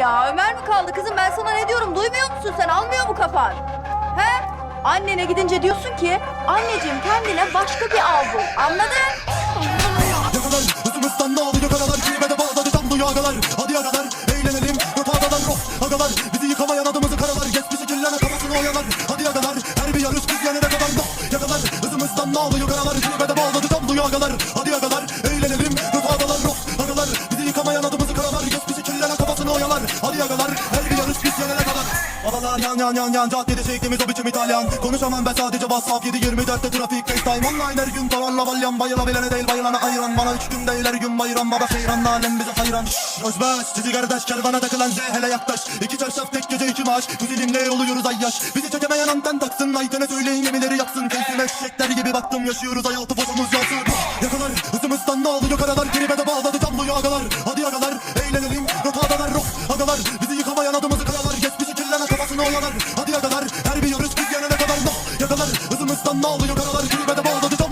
ya? Ömer mi kaldı kızım? Ben sana ne diyorum? Duymuyor musun sen? Almıyor mu kafan? He? Annene gidince diyorsun ki anneciğim kendine başka bir al bul. Anladın? Yakalar oyalar Hadi agalar her bir yarış yenene kadar. Babalar yan yan yan yan Caddede çektiğimiz o biçim İtalyan. Konuşamam ben sadece WhatsApp 7-24'te trafik FaceTime online. Her gün tavanla balyan Bayılabilene değil bayılana ayıran. Bana üç gün değil her gün bayram Baba seyran alem bize hayran. Şşş, Özbeş sizi kardeş kervana takılan hele yaklaş. İki çarşaf tek gece iki maaş. Kuzilimle oluyoruz ay yaş. Bizi çekemeyen anten taksın Aytene söyleyin gemileri yaksın. Keyfime eşekler gibi baktım yaşıyoruz. Hayatı boşumuz yansın Yakalar hızımızdan ne oluyor? Karalar Yok agalar roh agalar Bizi yıkamayan adımızı karalar Geçmişi kirlenen kafasını oyalar. Hadi agalar her bir yarış biz yenene kadar. Noh Yakalar. Hızımızdan ne oluyor? Karalar. Keribe de bağladı tabloyu